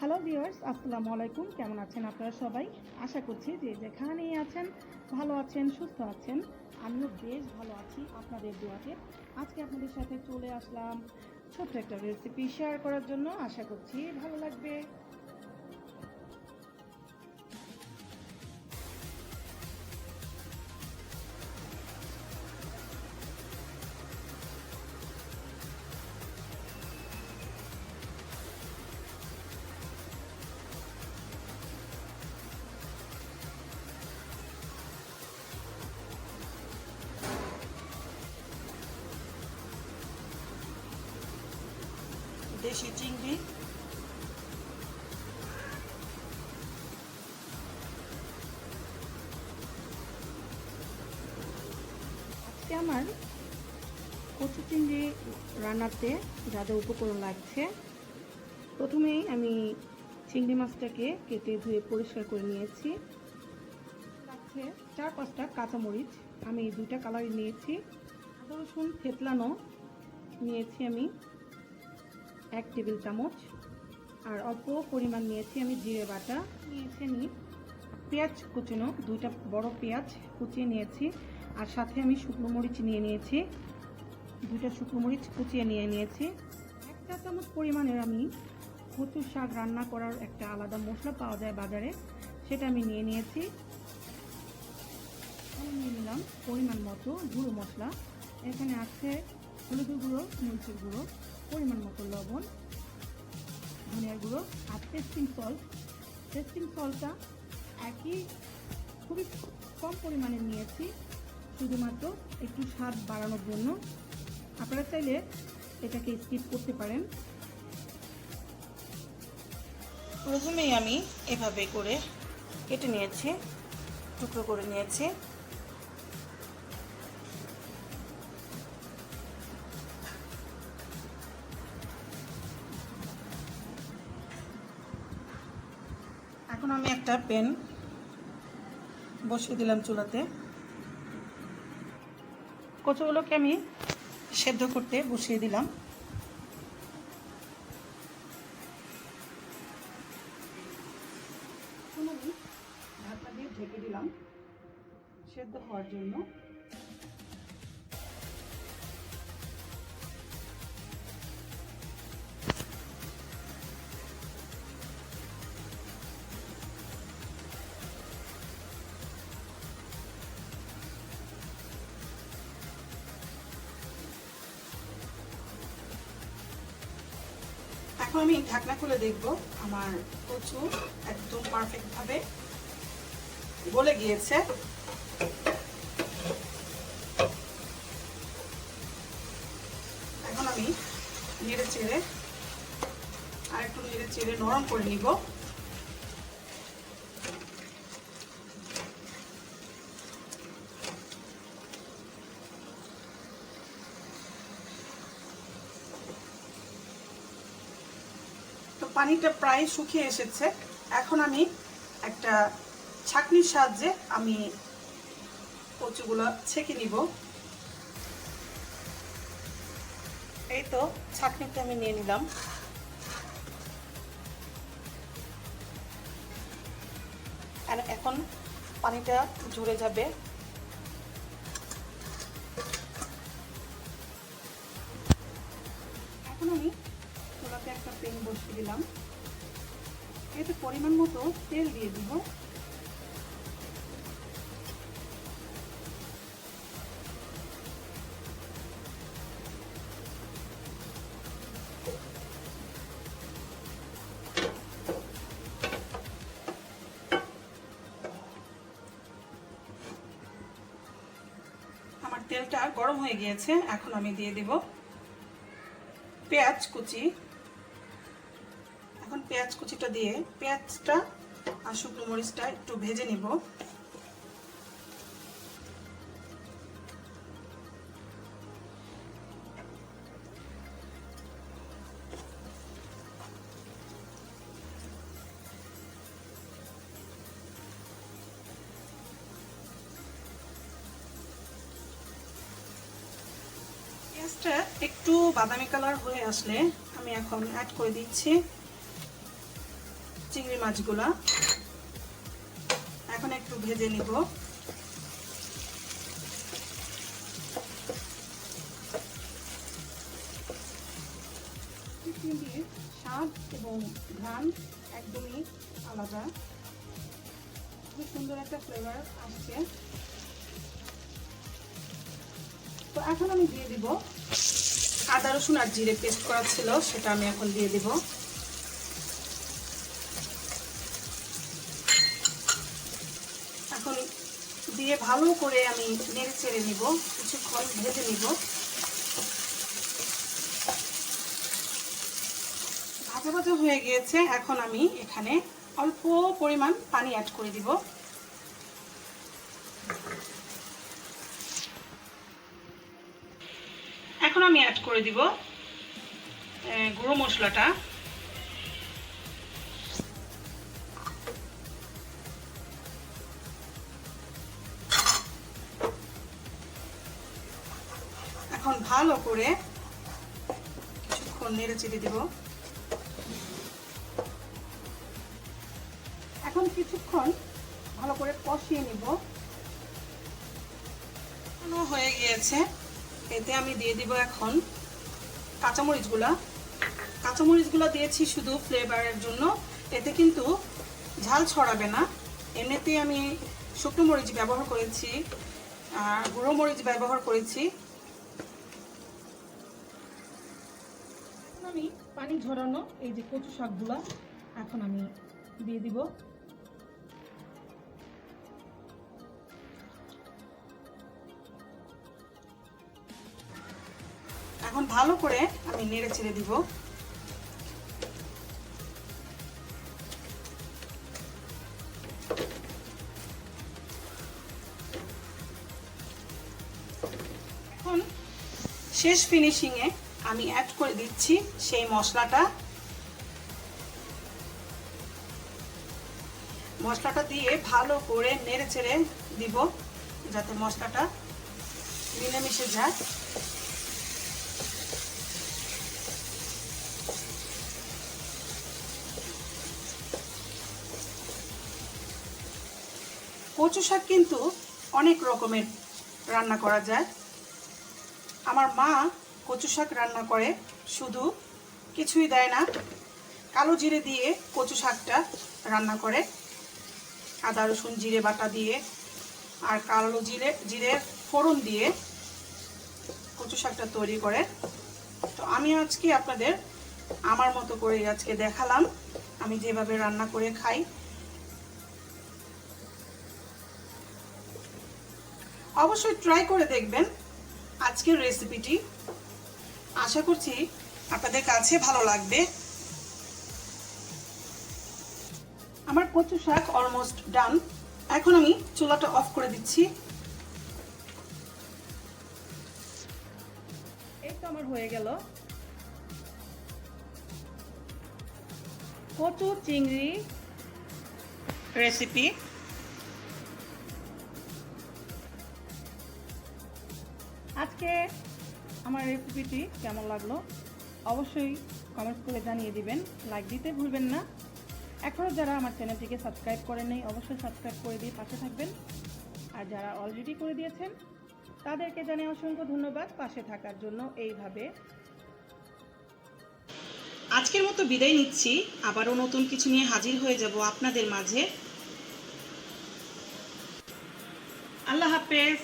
Hello viewers আসসালামু আলাইকুম কেমন আছেন আপনারা সবাই? আশা করছি যে যেখানেই আছেন, ভালো আছেন, সুস্থ আছেন। আমিও বেশ ভালো আছি আপনাদের দোয়াতে। আজকে আপনাদের সাথে চলে আসলাম ছোট্ট একটা রেসিপি শেয়ার করার জন্য। আশা করছি ভালো লাগবে। দেশি চিংড়ি। আজকে আমার কচু চিংড়ি রান্নাতে যা যা উপকরণ লাগছে, প্রথমেই আমি চিংড়ি মাছটাকে কেটে ধুয়ে পরিষ্কার করে নিয়েছি। লাগছে চার পাঁচটা কাঁচামরিচ। আমি দুইটা কালারই নিয়েছি। আদা রসুন থেতলানো নিয়েছি আমি। এক টেবিল চামচ। আর অল্প পরিমাণ নিয়েছি আমি জিরে বাটা। নিয়েছি আমি পেঁয়াজ কুচানো, দুইটা বড় পেঁয়াজ কুচিয়ে নিয়েছি। আর সাথে আমি শুকনো মরিচ নিয়ে নিয়েছি। দুইটা শুকনো মরিচ কুচিয়ে নিয়ে নিয়েছি। একটা চামচ পরিমাণের আমি কচুর শাক রান্না করার একটা আলাদা মশলা পাওয়া যায় বাজারে, সেটা আমি নিয়ে নিয়েছি। আমি নিয়ে নিলাম পরিমাণ মতো গুঁড়ো মশলা। এখানে আছে হলুদের গুঁড়ো, মরিচের গুঁড়ো, পরিমাণ মতো লবণ। গুঁড়ো আর টেস্টিং সল্ট টেস্টিং সল্টটা একই খুবই কম পরিমাণে নিয়েছি, শুধুমাত্র একটু স্বাদ বাড়ানোর জন্য। আপনারা চাইলে এটাকে স্কিপ করতে পারেন। প্রথমেই আমি এভাবে করে কেটে নিয়েছি, টুকরো করে নিয়েছি। এখন আমি একটা পেন বসিয়ে দিলাম চুলাতে। কচুগুলোকে আমি সেদ্ধ করতে বসিয়ে দিলাম। ঢাকা দিয়ে ঢেকে দিলাম সেদ্ধ হওয়ার জন্য। এখন আমি ঢাকনা খুলে দেখব আমার কচু একদম পারফেক্টভাবে গলে গিয়েছে। এখন আমি নেড়ে চেড়ে আর একটু নেড়ে চেড়ে নরম করে নিব। পানিটা প্রায় শুকিয়ে এসেছে। এখন আমি একটা ছাকনির সাহায্যে আমি কচুগুলো ছেঁকে নিব। এই তো ছাকনিতে আমি নিয়ে নিলাম। আর এখন পানিটা ঝরে যাবে। বসিয়ে দিলাম। এতে পরিমাণ মতো তেল দিয়ে দিব। তেলটা গরম হয়ে গিয়েছে, এখন আমি দিয়ে দিব পেঁয়াজ কুচি। পেঁয়াজ কুচিটা দিয়ে, পেঁয়াজটা আর শুকনো মরিচটা একটু ভেজে নিব। পেঁয়াজটা একটু বাদামি কালার হয়ে আসলে আমি এখন অ্যাড করে দিচ্ছি। চিংড়ি মাছগুলা। এখন একটু ভেজে নিব। চিংড়ির স্বাদ এবং ঘ্রাণ একদমই আলাদা। খুব সুন্দর একটা ফ্লেভার আসছে। তো এখন আমি দিয়ে দিব। আদা রসুন আর জিরে পেস্ট করা ছিল, সেটা আমি এখন দিয়ে দিব এখন দিয়ে ভালো করে আমি নেড়ে চেড়ে নিব, কিছুক্ষণ ভেজে নিব। ভাজা ভাজা হয়ে গিয়েছে, এখন আমি এখানে অল্প পরিমাণ পানি অ্যাড করে দিব। এখন আমি অ্যাড করে দিব গুঁড়ো মশলাটা। ভালো করে কিছুক্ষণ নেড়ে চেড়ে দিব। এখন কিছুক্ষণ ভালো করে কষিয়ে নিব। হয়ে গিয়েছে। এতে আমি দিয়ে দিব এখন কাঁচামরিচগুলা। কাঁচামরিচগুলো দিয়েছি শুধু ফ্লেভারের জন্য। এতে কিন্তু ঝাল ছড়াবে না। এমনিতেই আমি শুকনো মরিচ ব্যবহার করেছি আর গুঁড়ো মরিচ ব্যবহার করেছি এখন আমি পানি ঝরানো, এই যে কচু শাকগুলা এখন আমি দিয়ে দিব। এখন ভালো করে আমি নেড়ে ছেড়ে দিব। এখন শেষ ফিনিশিংয়ে আমি অ্যাড করে দিচ্ছি সেই মশলাটা। মশলাটা দিয়ে ভালো করে নেড়ে চেড়ে দিব, যাতে মশলাটা মিলেমিশে যায়। কচু শাক কিন্তু অনেক রকমের রান্না করা যায়। আমার মা কচু শাক রান্না করে, শুধু কিছুই দেয় না, কালো জিরে দিয়ে কচু শাকটা রান্না করে, আদা, রসুন, জিরে বাটা দিয়ে, আর কালো জিরে জিরে ফোড়ন দিয়ে কচু শাকটা তৈরি করে। তো আমি আজকে আপনাদের আমার মতো করে আজকে দেখালাম। আমি যেভাবে রান্না করে খাই। অবশ্যই ট্রাই করে দেখবেন আজকের রেসিপিটি। আশা করছি আপনাদের কাছে ভালো লাগবে। আমার কচু শাক অলমোস্ট ডান এখন আমি চুলাটা অফ করে দিচ্ছি। আমার হয়ে গেল। কচু চিংড়ি রেসিপি আজকে আমার রেসিপিটি কেমন লাগল অবশ্যই কমেন্টস করে জানিয়ে দিবেন। লাইক দিতে ভুলবেন না। এখনও যারা আমার চ্যানেলটিকে সাবস্ক্রাইব করেন নেই, অবশ্যই সাবস্ক্রাইব করে দিয়ে পাশে থাকবেন। আর যারা অলরেডি করে দিয়েছেন, তাদেরকে জানিয়ে অসংখ্য ধন্যবাদ পাশে থাকার জন্য এইভাবে। আজকের মতো বিদায় নিচ্ছি। আবারও নতুন কিছু নিয়ে হাজির হয়ে যাব আপনাদের মাঝে। আল্লাহ হাফেজ।